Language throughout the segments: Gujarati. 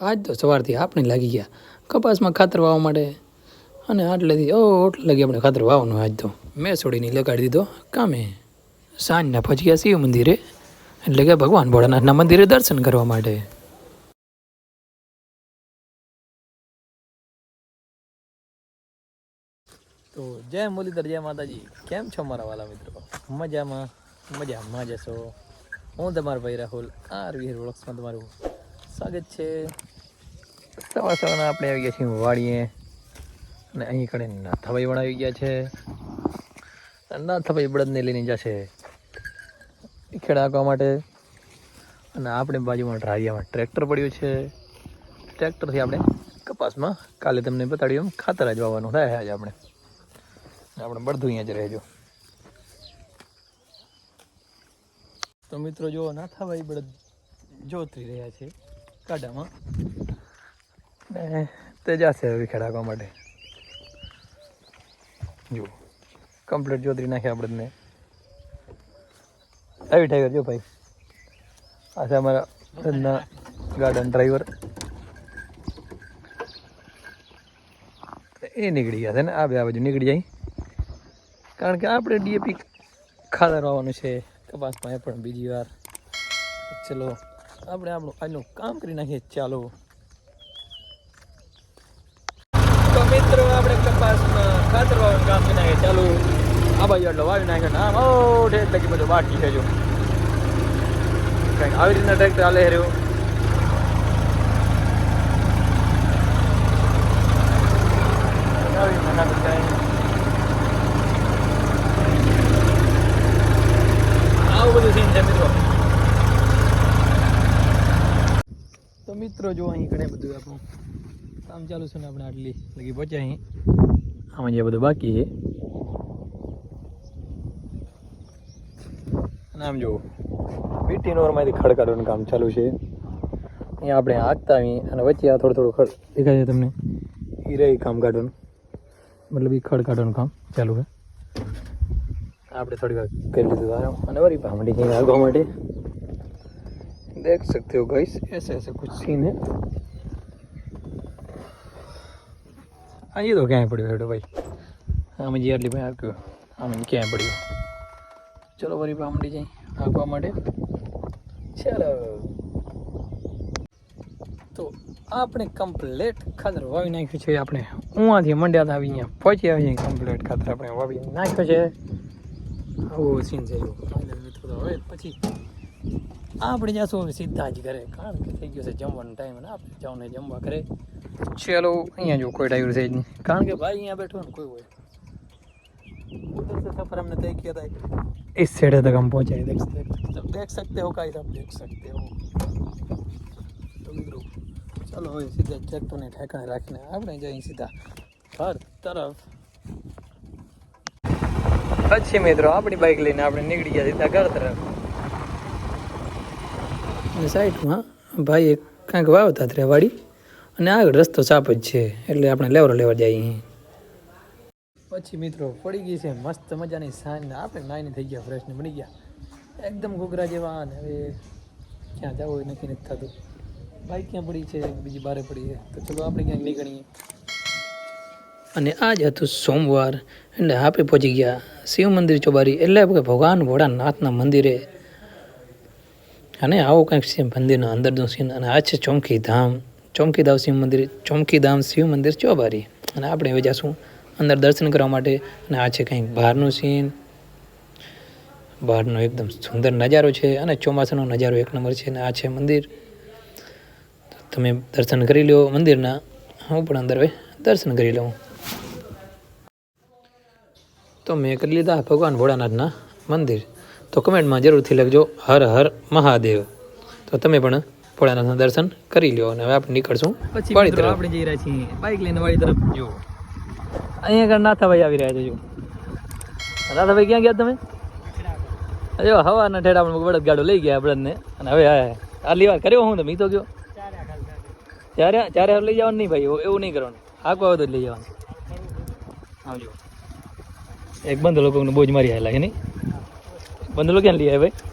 આજ તો સવારથી આપણે લાગી ગયા. કપાસમાં ખાતર વાવવા માટે. અને આટલેથી, ઓ ઓટલે લગી આપણે ખાતર વાવવાનું આજ તો. મેં છોડીને લગાડી દીધો. કામે. સાંજના પછી ગયા શિવ મંદિરે. એટલે કે ભગવાન ભોળાનાથના મંદિરે દર્શન કરવા માટે. તો જય મુરલીધર, જય માતાજી. કેમ છો મારા વાલા મિત્રો? મજામાં? મજામાં જશો હું તમારો ભાઈ રાહુલ. આર વિહર વ્લોગ્સમાં તમારું સ્વાગત છે. સવાર સવારના આપણે આવી ગયા છીએ વાડીએ. અને અહીં કડે નાથાભાઈ પણ આવી ગયા છે. નાથાભાઈ બળદને લઈને જશે. ખેડા આપવા માટે. અને આપણે બાજુમાં ઢારિયામાં ટ્રેક્ટર પડ્યું છે. ટ્રેક્ટરથી આપણે કપાસમાં કાલે તમને બતાડ્યું એમ ખાતર જ વાવવાનું થાય આજે આપણે. આપણે બળધું અહીંયા જ રહેજો. તો મિત્રો જો નાથાભાઈ બળદ જોતરી રહ્યા છે. કાઢામાં. ને તે જશે હવે ખેડાવવા માટે. જો કમ્પ્લીટ જોતરી નાખ્યા બળદને આવી ટાઈગર જો ભાઈ. આ છે અમારા બધા ગાર્ડન ડ્રાઈવર એ નીકળી ગયા છે ને, આ બે આ બાજુ નીકળી જાય. કારણ કે આપણે ડીએપી ખાતર વાવવાનું છે. કપાસમાં એ પણ બીજી વાર. ચલો. આપણે આપણું આજનું કામ કરી નાખીએ. ચાલો. તો મિત્રો, આપણે કપાસમાં ખાતર વાવવાનું કામ કરી નાખીએ. ચાલો. આ બાજુ એટલો વાવી નાખે ને, આમ ઓઠે એટલે કે બધું બાકી છે જો કંઈક આવી રીતના ટ્રેક્ટર હાલે રહ્યો આવી રીતના નાખે કાંઈ આવું બધું સીન છે મિત્રો તો મિત્રો, જો અહીં ઘણે બધું આપણું કામ ચાલુ છે ને આપણે આટલી લગી પહોંચ્યા અહીં. આમાં જે બધું બાકી છે. અને આમ જુઓ બીટી નોરમાંથી ખડ કાઢવાનું કામ ચાલુ છે. અહીંયા આપણે હાંકતા આવીએ અને વચ્ચે આ થોડું થોડું ખડ દેખાય છે તમને. એ કામ કાઢવાનું. મતલબ એ ખડ કાઢવાનું કામ ચાલુ છે. આપણે થોડી વાર કરી લીધું અને વળી પામડી હાલવા માટે देख सकते हो गाइस ऐसे ऐसे कुछ सीन है हाँ ये तो क्या पड़ी हेडो भाई हाँ मुझे अगली भाई आपको हाँ मैंने क्या पड़ी चलो वरी भामड़ी जाए आगवा માટે ચાલો તો આપણે કમ્પ્લેટ ખાતર વાવી નાખ્યું છે આપણે ઉવાથી મંડ્યા હતા આવી અહીંયા પહોંચી આવી કમ્પ્લેટ ખાતર આપણે વાવી નાખ્યો છે આવો સીન છે જો ફાઇનલ મિત્રો તો હવે પછી આપણે જાશું હવે સીધા જ ઘરે કારણ કે થઈ ગયો છે જમવાનો ટાઈમ અને આપણે જવાને જમવા ઘરે ચાલો અહીંયા જો કોઈ ડ્રાઈવર છે જ નહીં કારણ કે ભાઈ અહીંયા બેઠો ને કોઈ હોય उधर से सफर हमने तय किया था इस साइड तक हम पहुंचे देख सकते देख सकते हो गाइस आप देख सकते हो तो મિત્રો ચાલો હવે સીધા ટ્રેક્ટરને ઠેકાણે રાખીને આપણે જઈએ સીધા ઘર તરફ પછી મિત્રો આપણી બાઇક લઈને આપણે નીકળી ગયા સીધા ઘર તરફ અને સાઈડમાં ભાઈ એક કાંઈક વાવતા હતા વાડી અને આગળ રસ્તો સાપ જ છે એટલે આપણે લેવરો લેવા જઈએ પછી મિત્રો પડી ગઈ છે મસ્ત મજાની સાંજના આપણે નાઈને થઈ ગયા ફ્રેશ ને બની ગયા. એકદમ ઘોઘરા જેવા અને હવે ક્યાં જવું હોય નક્કી નથી થતું. બાઈક ક્યાં પડી છે? બીજી બારે પડી છે. તો ચલો આપણે ક્યાંક નીકળીએ. અને આજ હતું સોમવાર એટલે આપણે પહોંચી ગયા. શિવ મંદિર ચોબારી એટલે કે ભગવાન ભોળાનાથના મંદિરે અને આવો કંઈક છે મંદિરના અંદરનું સીન અને આ છે ચોમકી ધામ ચોમકી ધામ શિવ મંદિર ચોમકી ધામ શિવ મંદિર ચોબારી અને આપણે હવે જાશું અંદર દર્શન કરવા માટે, અને આ છે કંઈક બહારનું સીન બહારનો એકદમ સુંદર નજારો છે, અને ચોમાસાનો નજારો એક નંબર છે, અને આ છે મંદિર. તમે દર્શન કરી લો મંદિરના. હું પણ અંદર હવે દર્શન કરી લઉં. તો મેં કરી લીધા ભગવાન ભોળાનાથના મંદિર. તો કમેન્ટમાં જરૂરથી લખજો હર હર મહાદેવ. તો તમે પણ ભોળાનાથના દર્શન કરી લ્યો અને હવે આપણે નીકળશું પછી વાડી તરફ. આપણે જઈ રહ્યા છીએ બાઇક લઈને વાળી તરફ. જો અહીંયા આગળ નાથાભાઈ આવી રહ્યા છે જો નાથાભાઈ ક્યાં ગયા તમે? જો હવાના ઠેડા આપણે બળદ ગાડો લઈ ગયા બળદને અને હવે આ આટલી વાર કર્યો હું તમે તો ગયો ચારે ચારે હવે લઈ જવાનું નહીં ભાઈ એવું- નહીં કરવાનું. હાકો આવે તો જ લઈ જવાનું. આવજો એક બંધ લોકોને બોજ મારી આવેલા કે નહીં? બંદલો ક્યાં લઈ આવ્યા ભાઈ?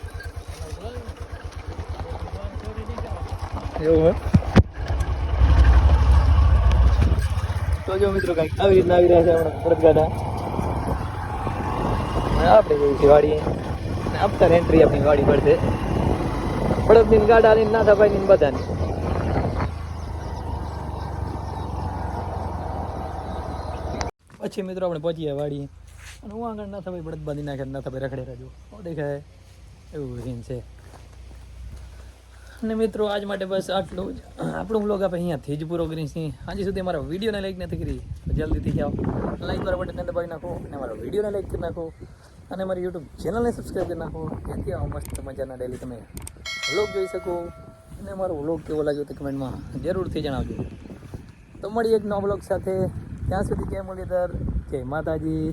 એવું હોય તો જો મિત્રો કંઈક આવી રીતના આવી રહ્યા છે આપણે પડદગાડા આપણે જોયું છે વાડી આપતા એન્ટ્રી આપણી વાડી પર છે. પડદની ગાડા લઈને ના થાય ને બધાને. પછી મિત્રો આપણે પહોંચીએ વાડીએ. અને હું આગળ ના થાય બળદ બાંધી નાખે, ના થાય રખડે રહેજો. ઓ દેખાય. એવું સીન છે. અને મિત્રો, આજ માટે બસ આટલું જ. આપણો બ્લોગ આપણે અહીંયાથી જ પૂરો કરીએ છીએ. હજી સુધી અમારા વિડીયોને લાઈક નથી કરી, તો જલ્દીથી જાઓ. લાઈક કરવા બટન દબાવી નાખો અને અમારા વિડીયોને લાઈક કરી નાખો. અને અમારી યુટ્યુબ ચેનલને સબસ્ક્રાઈબ કરી નાખો. જેથી આવો મસ્ત મજાના ડેલી તમે વ્લોગ જોઈ શકો. અને અમારો વ્લોગ કેવો લાગ્યો તો કમેન્ટમાં જરૂરથી જણાવજો. તો મળીએ એક નવા બ્લોગ સાથે. ત્યાં સુધી જય મુરલીધર, જય માતાજી.